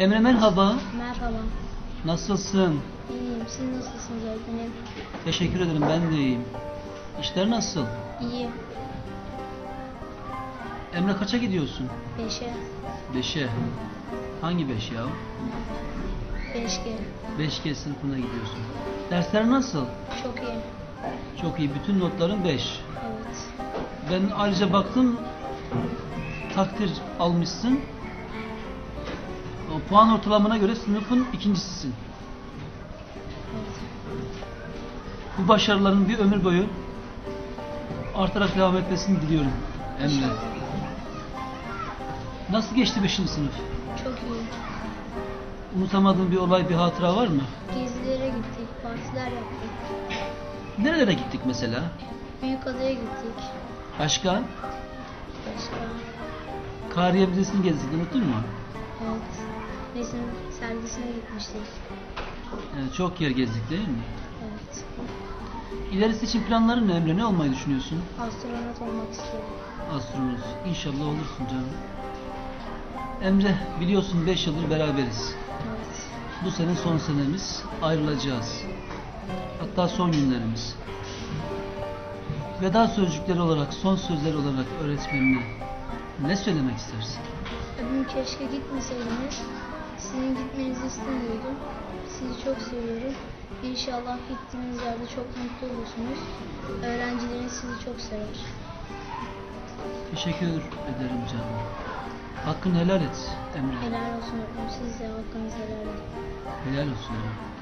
Emre merhaba. Merhaba. Nasılsın? İyiyim. Siz nasılsınız öğretmenim? Teşekkür ederim ben de iyiyim. İşler nasıl? İyi. Emre kaça gidiyorsun? Beşe. Beşe. Hangi beş ya? Beş G. 5G sınıfına gidiyorsun. Dersler nasıl? Çok iyi. Çok iyi. Bütün notların 5. Evet. Ben ayrıca baktım takdir almışsın. Puan ortalamana göre sınıfın ikincisisin. Bu başarıların bir ömür boyu artarak devam etmesini diliyorum Emre. Nasıl geçti 5. sınıf? Çok iyi. Unutamadığın bir olay, bir hatıra var mı? Gezilere gittik. Partiler yaptık. Nerelere gittik mesela? Büyükada'ya gittik. Başka? Başka. Kariye Müzesi'ni gezdik, unuttun mu? Evet. Resim sergisine gitmiştik. Yani çok yer gezdik değil mi? Evet. İlerisi için planların ne Emre? Ne olmayı düşünüyorsun? Astronot olmak istiyorum. Astronot. İnşallah olursun canım. Emre biliyorsun 5 yıldır beraberiz. Evet. Bu sene son senemiz. Ayrılacağız. Hatta son günlerimiz. Veda sözcükleri olarak, son sözler olarak öğretmenine ne söylemek istersin? Bugün keşke gitmeseydiniz. Sizin gitmenizi istemiyordum. Sizi çok seviyorum. İnşallah gittiğiniz yerde çok mutlu olursunuz. Öğrencileriniz sizi çok sever. Teşekkür ederim canım. Hakkını helal et Emre. Helal olsun. Siz de hakkınızı helal edin. Helal olsun. canım.